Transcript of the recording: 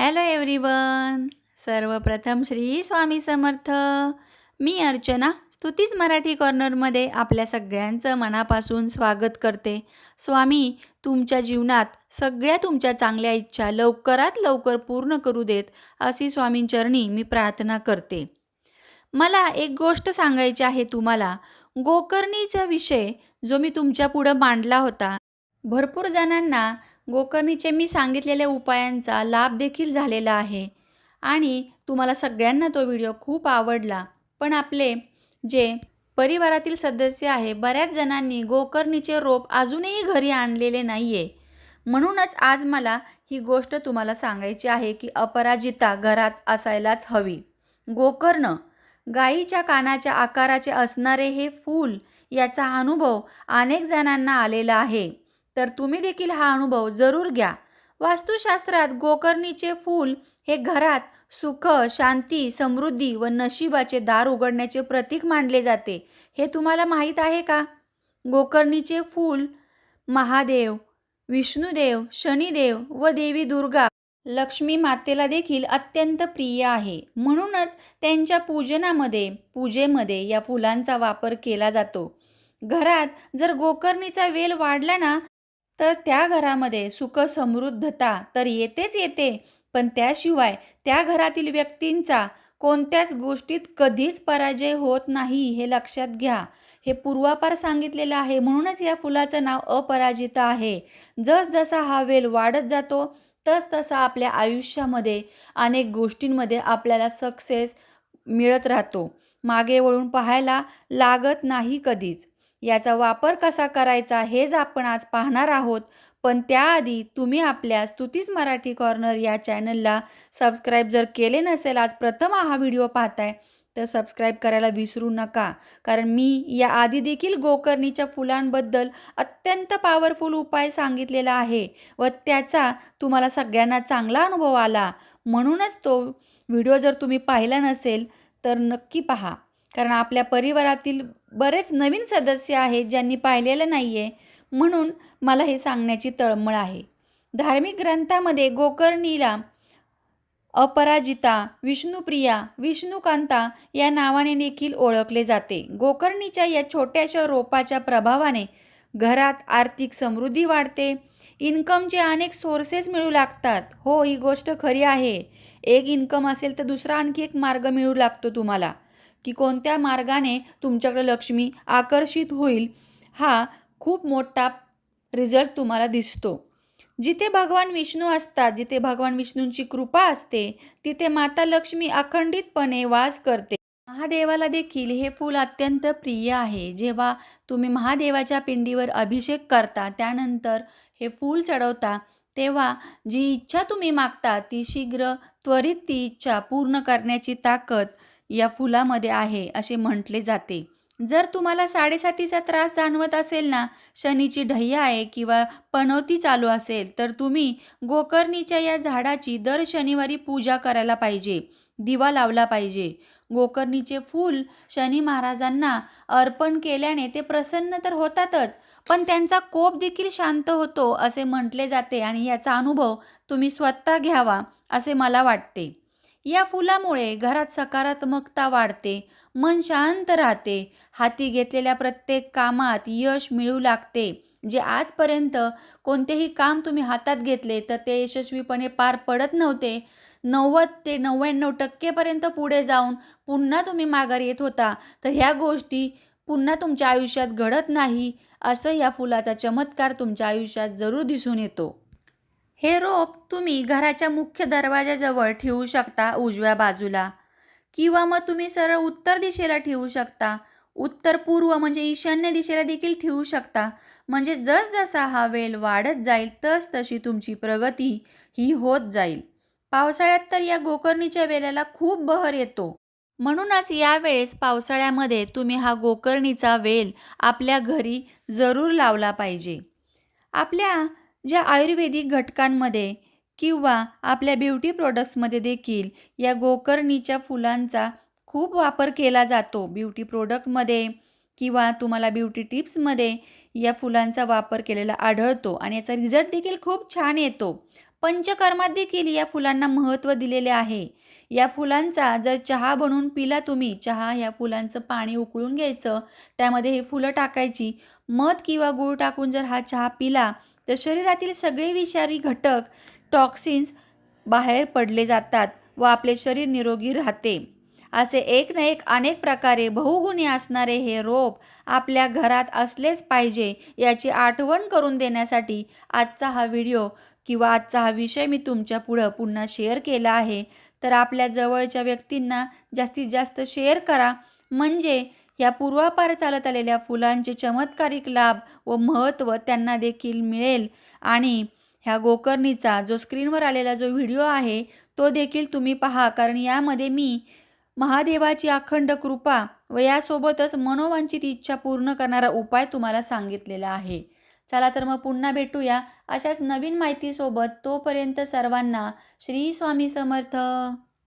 Hello everyone सर्वप्रथम श्री स्वामी समर्थ. मी अर्चना स्तुतीच मराठी कॉर्नरमध्ये आपल्या सगळ्यांचं मनापासून स्वागत करते. स्वामी तुमच्या जीवनात सगळ्या तुमच्या चांगल्या इच्छा लवकरात लवकर पूर्ण करू देत अशी स्वामींचरणी मी प्रार्थना करते. मला एक गोष्ट सांगायची आहे तुम्हाला. गोकर्णीचा विषय जो मी तुमच्या पुढं मांडला होता भरपूर जणांना गोकर्णीचे मी सांगितलेल्या उपायांचा लाभ देखील झालेला आहे. आणि तुम्हाला सगळ्यांना तो व्हिडिओ खूप आवडला. पण आपले जे परिवारातील सदस्य आहे बऱ्याच जणांनी गोकर्णीचे रोप अजूनही घरी आणलेले नाही आहे म्हणूनच आज मला ही गोष्ट तुम्हाला सांगायची आहे की अपराजिता घरात असायलाच हवी. गोकर्ण गाईच्या कानाच्या आकाराचे असणारे हे फूल याचा अनुभव अनेक जणांना आलेला आहे. तर तुम्ही देखील हा अनुभव जरूर घ्या. वास्तुशास्त्रात गोकर्णीचे फूल हे घरात सुख शांती समृद्धी व नशिबाचे दार उघडण्याचे प्रतीक मानले जाते. हे तुम्हाला माहीत आहे का? गोकर्णीचे फूल महादेव विष्णुदेव शनिदेव व देवी दुर्गा लक्ष्मी मातेला देखील अत्यंत प्रिय आहे. म्हणूनच त्यांच्या पूजनामध्ये पूजेमध्ये या फुलांचा वापर केला जातो. घरात जर गोकर्णीचा वेल वाढला ना तर त्या घरामध्ये सुख समृद्धता तर येतेच येते. पण त्याशिवाय त्या घरातील व्यक्तींचा कोणत्याच गोष्टीत कधीच पराजय होत नाही हे लक्षात घ्या. हे पूर्वापार सांगितलेलं आहे. म्हणूनच या फुलाचं नाव अपराजिता आहे. जसजसा हा वेल वाढत जातो तस तसा आपल्या आयुष्यामध्ये अनेक गोष्टींमध्ये आपल्याला सक्सेस मिळत राहतो. मागे वळून पाहायला लागत नाही कधीच. याचा वापर कसा करायचा हेच आपण आज पाहणार आहोत. पण त्याआधी तुम्ही आपल्या स्तुतीज मराठी कॉर्नर या चॅनलला सबस्क्राईब जर केले नसेल आज प्रथम हा व्हिडिओ पाहताय तर सबस्क्राईब करायला विसरू नका. कारण मी या आधी देखील गोकर्णीच्या फुलांबद्दल अत्यंत पॉवरफुल उपाय सांगितलेला आहे व त्याचा तुम्हाला सगळ्यांना चांगला अनुभव आला. म्हणूनच तो व्हिडिओ जर तुम्ही पाहिला नसेल तर नक्की पहा. कारण आपल्या परिवारातील बरेच नवीन सदस्य आहेत ज्यांनी पाहिलेलं नाही आहे म्हणून मला हे सांगण्याची तळमळ आहे. धार्मिक ग्रंथामध्ये गोकर्णीला अपराजिता विष्णुप्रिया विष्णुकांता या नावाने देखील ओळखले जाते. गोकर्णीच्या या छोट्याशा रोपाच्या प्रभावाने घरात आर्थिक समृद्धी वाढते. इन्कमचे अनेक सोर्सेस मिळू लागतात. हो ही गोष्ट खरी आहे. एक इन्कम असेल तर दुसरा आणखी एक मार्ग मिळू लागतो तुम्हाला. की कोणत्या मार्गाने तुमच्याकडे लक्ष्मी आकर्षित होईल हा खूप मोठा रिझल्ट तुम्हाला दिसतो. जिथे भगवान विष्णू असतात जिथे भगवान विष्णूंची कृपा असते तिथे माता लक्ष्मी अखंडितपणे वास करते. महादेवाला देखील हे फूल अत्यंत प्रिय आहे. जेव्हा तुम्ही महादेवाच्या पिंडीवर अभिषेक करता त्यानंतर हे फूल चढवता तेव्हा जी इच्छा तुम्ही मागता ती शीघ्र त्वरित ती इच्छा पूर्ण करण्याची ताकद या फुलामध्ये आहे असे म्हटले जाते. जर तुम्हाला साडेसातीचा त्रास जाणवत असेल ना शनीची ढय्या आहे किंवा पनवती चालू असेल तर तुम्ही गोकर्णीच्या या झाडाची दर शनिवारी पूजा करायला पाहिजे दिवा लावला पाहिजे. गोकर्णीचे फूल शनी महाराजांना अर्पण केल्याने ते प्रसन्न तर होतातच पण त्यांचा कोप देखील शांत होतो असे म्हटले जाते आणि याचा अनुभव तुम्ही स्वतः घ्यावा असे मला वाटते. या फुलामुळे घरात सकारात्मकता वाढते मन शांत राहते. हाती घेतलेल्या प्रत्येक कामात यश मिळू लागते जे आजपर्यंत कोणतेही काम तुम्ही हातात घेतले तर ते यशस्वीपणे पार पडत नव्हते. नव्वद ते नव्याण्णव टक्केपर्यंत पुढे जाऊन पुन्हा तुम्ही माघार येत होता तर ह्या गोष्टी पुन्हा तुमच्या आयुष्यात घडत नाही असं या फुलाचा चमत्कार तुमच्या आयुष्यात जरूर दिसून येतो. हे रोप तुम्ही घराच्या मुख्य दरवाजाजवळ ठेवू शकता उजव्या बाजूला. किंवा मग तुम्ही सरळ उत्तर दिशेला ठेवू शकता. उत्तर पूर्व म्हणजे ईशान्य दिशेला देखील ठेवू शकता. म्हणजे जसजसा हा वेल वाढत जाईल तस तशी तुमची प्रगती ही होत जाईल. पावसाळ्यात तर या गोकर्णीच्या वेल्याला खूप बहर येतो. म्हणूनच यावेळेस पावसाळ्यामध्ये तुम्ही हा गोकर्णीचा वेल आपल्या घरी जरूर लावला पाहिजे. आपल्या ज्या आयुर्वेदिक घटकांमध्ये किंवा आपल्या ब्युटी प्रोडक्ट्समध्ये देखील या गोकर्णीच्या फुलांचा खूप वापर केला जातो. ब्युटी प्रोडक्टमध्ये किंवा तुम्हाला ब्युटी टिप्समध्ये या फुलांचा वापर केलेला आढळतो आणि याचा रिझल्ट देखील खूप छान येतो. पंचकर्मात देखील या फुलांना महत्त्व दिलेले आहे. या फुलांचा जर चहा बनवून पिला तुम्ही चहा ह्या फुलांचं पाणी उकळून घ्यायचं त्यामध्ये हे फुलं टाकायची मध किंवा गूळ टाकून जर हा चहा पिला तर शरीरातील सगळे विषारी घटक टॉक्सिन्स बाहेर पडले जातात व आपले शरीर निरोगी राहते. असे एक ना एक अनेक प्रकारे बहुगुणी असणारे हे रोप आपल्या घरात असलेच पाहिजे याची आठवण करून देण्यासाठी आजचा हा व्हिडिओ किंवा आजचा हा विषय मी तुमच्या पुढं पुन्हा शेअर केला आहे. तर आपल्या जवळच्या व्यक्तींना जास्तीत जास्त शेअर करा. म्हणजे या पूर्वापार चालत आलेल्या फुलांचे चमत्कारिक लाभ व महत्त्व त्यांना देखील मिळेल. आणि ह्या गोकर्णीचा जो स्क्रीनवर आलेला जो व्हिडिओ आहे तो देखील तुम्ही पहा. कारण यामध्ये मी महादेवाची अखंड कृपा व यासोबतच मनोवांछित इच्छा पूर्ण करणारा उपाय तुम्हाला सांगितलेला आहे. चला तर मग पुन्हा भेटूया अशाच नवीन माहितीसोबत. तोपर्यंत सर्वांना श्री स्वामी समर्थ.